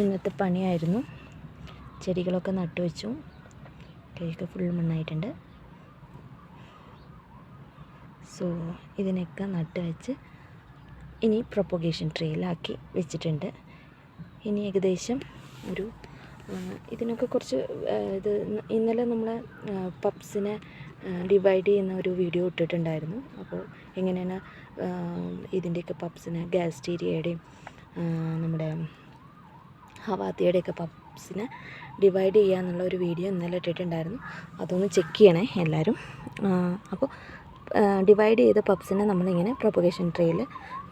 ഇന്നത്തെ പണിയായിരുന്നു. ചെടികളൊക്കെ നട്ടുവെച്ചു. കേക്ക് ഫുൾ മണ്ണായിട്ടുണ്ട്. സോ ഇതിനൊക്കെ നട്ടുവെച്ച് ഇനി പ്രൊപ്പഗേഷൻ ട്രേയിലാക്കി വെച്ചിട്ടുണ്ട്. ഇനി ഏകദേശം ഒരു ഇതിനൊക്കെ കുറച്ച് ഇത് ഇന്നലെ നമ്മൾ പപ്സിനെ ഡിവൈഡ് ചെയ്യുന്ന ഒരു വീഡിയോ ഇട്ടിട്ടുണ്ടായിരുന്നു. അപ്പോൾ എങ്ങനെയാണ് ഇതിന്റെയൊക്കെ പപ്സിനെ ഗാസ്റ്റീരിയയുടെയും നമ്മുടെ ഹവാത്തിയുടെയൊക്കെ പപ്സിനെ ഡിവൈഡ് ചെയ്യുക എന്നുള്ള ഒരു വീഡിയോ ഇന്നലെ ഇട്ടിട്ടുണ്ടായിരുന്നു. അതൊന്ന് ചെക്ക് ചെയ്യണേ എല്ലാവരും ആ, അപ്പോൾ ഡിവൈഡ് ചെയ്ത പപ്സിനെ നമ്മളിങ്ങനെ പ്രൊപ്പഗേഷൻ ട്രേയിൽ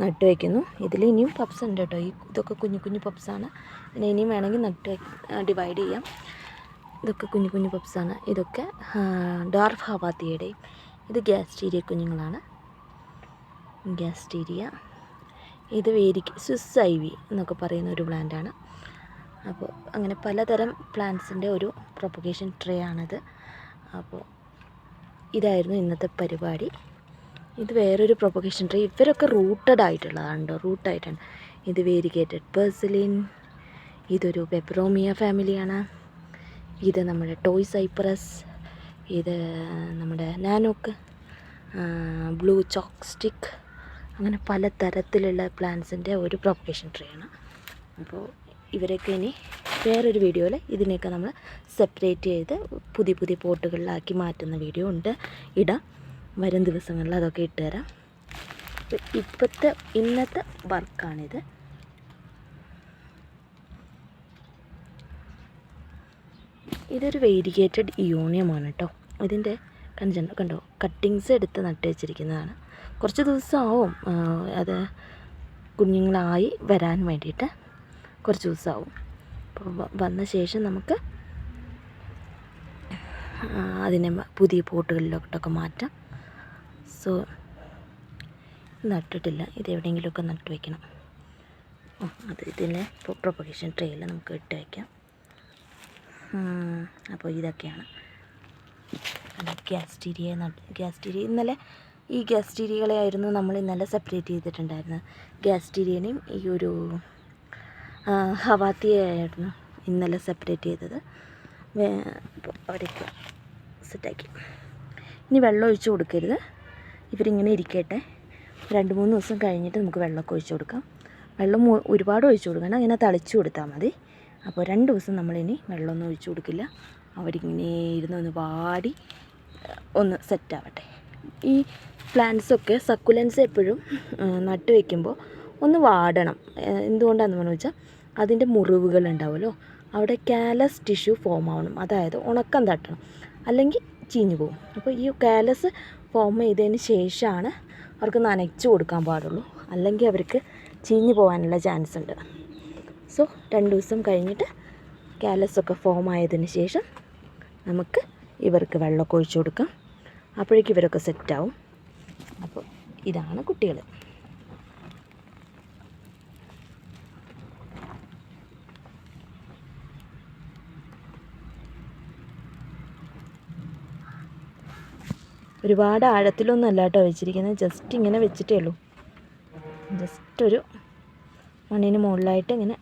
നട്ട് വയ്ക്കുന്നു ഇതിൽ ഇനിയും പപ്സ് ഉണ്ട് കേട്ടോ. ഈ ഇതൊക്കെ കുഞ്ഞു കുഞ്ഞു പപ്സാണ് പിന്നെ ഇനിയും വേണമെങ്കിൽ നട്ട് ഡിവൈഡ് ചെയ്യാം. ഇതൊക്കെ കുഞ്ഞു കുഞ്ഞു പപ്സാണ് ഇതൊക്കെ ഡാർഫ് ഹവാത്തിയുടെയും ഇത് ഗ്യാസ്റ്റീരിയ കുഞ്ഞുങ്ങളാണ്. ഗ്യാസ്റ്റീരിയ ഇത് വേരിക്ക് സ്വിസ് ഐ വി എന്നൊക്കെ പറയുന്ന ഒരു പ്ലാന്റാണ് അപ്പോൾ അങ്ങനെ പലതരം പ്ലാന്റ്സിന്റെ ഒരു പ്രൊപ്പഗേഷൻ ട്രേ ആണിത്. അപ്പോൾ ഇതായിരുന്നു ഇന്നത്തെ പരിപാടി. ഇത് വേറൊരു പ്രൊപ്പഗേഷൻ ട്രേ. ഇവരൊക്കെ റൂട്ടഡ് ആയിട്ടുള്ളതാണ് കേട്ടോ. റൂട്ടായിട്ടാണ്. ഇത് വേരിഗേറ്റഡ് പേഴ്സലിൻ ഇതൊരു പെപ്പറോമിയ ഫാമിലിയാണ്. ഇത് നമ്മുടെ ടോയ് സൈപ്രസ് ഇത് നമ്മുടെ നാനോക്ക് ബ്ലൂ ചോക്ക് സ്റ്റിക്ക് അങ്ങനെ പല തരത്തിലുള്ള പ്ലാന്റ്സിന്റെ ഒരു പ്രൊപ്പഗേഷൻ ട്രീ ആണ്. അപ്പോൾ ഇവരൊക്കെ ഇനി വേറൊരു വീഡിയോയിൽ ഇതിനെയൊക്കെ നമ്മൾ സെപ്പറേറ്റ് ചെയ്ത് പുതിയ പുതിയ പോട്ടുകളിലാക്കി മാറ്റുന്ന വീഡിയോ ഉണ്ട്. ഇടാം. വരും ദിവസങ്ങളിൽ അതൊക്കെ ഇട്ടുതരാം. ഇപ്പോഴത്തെ ഇന്നത്തെ വർക്കാണിത്. ഇതൊരു വെരിഗേറ്റഡ് യൂണിയമാണ് കേട്ടോ. ഇതിന്റെ കഞ്ചൻ കണ്ടോ? കട്ടിങ്സ് എടുത്ത് നട്ട് വെച്ചിരിക്കുന്നതാണ്. കുറച്ച് ദിവസമാവും അത് കുഞ്ഞുങ്ങളായി വരാൻ വേണ്ടിയിട്ട്. കുറച്ച് ദിവസമാവും. അപ്പോൾ വന്ന ശേഷം നമുക്ക് അതിനെ പുതിയ പോട്ടുകളിലോട്ടൊക്കെ മാറ്റാം. സോ നട്ടിട്ടില്ല. ഇത് എവിടെയെങ്കിലുമൊക്കെ നട്ട് വയ്ക്കണം അത് ഇതിലെ പ്രൊപ്പഗേഷൻ ട്രെയിൽ നമുക്ക് ഇട്ട് വയ്ക്കാം അപ്പോൾ ഇതൊക്കെയാണ്. ഗ്യാസ്റ്റീരിയ ഗ്യാസ്റ്റീരിയ ഇന്നലെ ഈ ഗ്യാസ്റ്റീരിയകളെയായിരുന്നു നമ്മൾ ഇന്നലെ സെപ്പറേറ്റ് ചെയ്തിട്ടുണ്ടായിരുന്നത്. ഗ്യാസ്റ്റീരിയനെയും ഈ ഒരു ഹവാത്തിയായിരുന്നു ഇന്നലെ സെപ്പറേറ്റ് ചെയ്തത്. അവരൊക്കെ സെറ്റാക്കി ഇനി വെള്ളം ഒഴിച്ചു കൊടുക്കരുത്. ഇവരിങ്ങനെ ഇരിക്കട്ടെ. രണ്ട് മൂന്ന് ദിവസം കഴിഞ്ഞിട്ട് നമുക്ക് വെള്ളമൊക്കെ ഒഴിച്ചു കൊടുക്കാം. വെള്ളം ഒരുപാട് ഒഴിച്ചു കൊടുക്കണം. ഇങ്ങനെ തളിച്ചു കൊടുത്താൽ മതി. അപ്പോൾ രണ്ട് ദിവസം നമ്മളിനി വെള്ളമൊന്നും ഒഴിച്ചു കൊടുക്കില്ല. അവരിങ്ങനെ ഇരുന്ന് ഒന്ന് വാടി ഒന്ന് സെറ്റാവട്ടെ ഈ പ്ലാന്റ്സൊക്കെ സക്കുലൻസ് എപ്പോഴും നട്ട് വയ്ക്കുമ്പോൾ ഒന്ന് വാടണം. എന്തുകൊണ്ടാണെന്ന് പറഞ്ഞു വെച്ചാൽ അതിന്റെ മുറിവുകൾ ഉണ്ടാവുമല്ലോ അവിടെ കാലസ് ടിഷ്യൂ ഫോം ആവണം. അതായത് ഉണക്കം തട്ടണം. അല്ലെങ്കിൽ ചീഞ്ഞു പോകും. അപ്പോൾ ഈ കാലസ് ഫോം ചെയ്തതിന് ശേഷമാണ് അവർക്ക് നനച്ച് കൊടുക്കാൻ പാടുള്ളൂ. അല്ലെങ്കിൽ അവർക്ക് ചീഞ്ഞു പോകാനുള്ള ചാൻസ് ഉണ്ട്. സോ രണ്ട് ദിവസം കഴിഞ്ഞിട്ട് കാലസൊക്കെ ഫോം ആയതിന് ശേഷം നമുക്ക് ഇവർക്ക് വെള്ളമൊക്കെ ഒഴിച്ചു കൊടുക്കാം. അപ്പോഴേക്കും ഇവരൊക്കെ സെറ്റാവും അപ്പോൾ ഇതാണ് കുട്ടികൾ ഒരുപാട് ആഴത്തിലൊന്നും അല്ല കേട്ടോ വെച്ചിരിക്കുന്നത്. ജസ്റ്റ് ഇങ്ങനെ വെച്ചിട്ടേ ഉള്ളൂ. ജസ്റ്റ് ഒരു മണ്ണിന് മുകളിലായിട്ട് ഇങ്ങനെ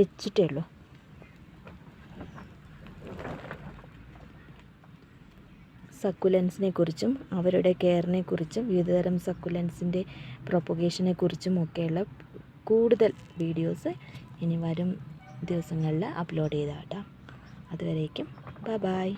വെച്ചിട്ടേ ഉള്ളൂ. സക്കുലൻസിനെ കുറിച്ചും അവരുടെ കെയറിനെ കുറിച്ചും വിവിധതരം സക്കുലൻസിന്റെ പ്രൊപ്പഗേഷനെ കുറിച്ചും ഒക്കെയുള്ള കൂടുതൽ വീഡിയോസ് ഇനി വരും ദിവസങ്ങളിൽ അപ്ലോഡ് ചെയ്താട്ടോ. അതുവരേക്കും ബൈ ബൈ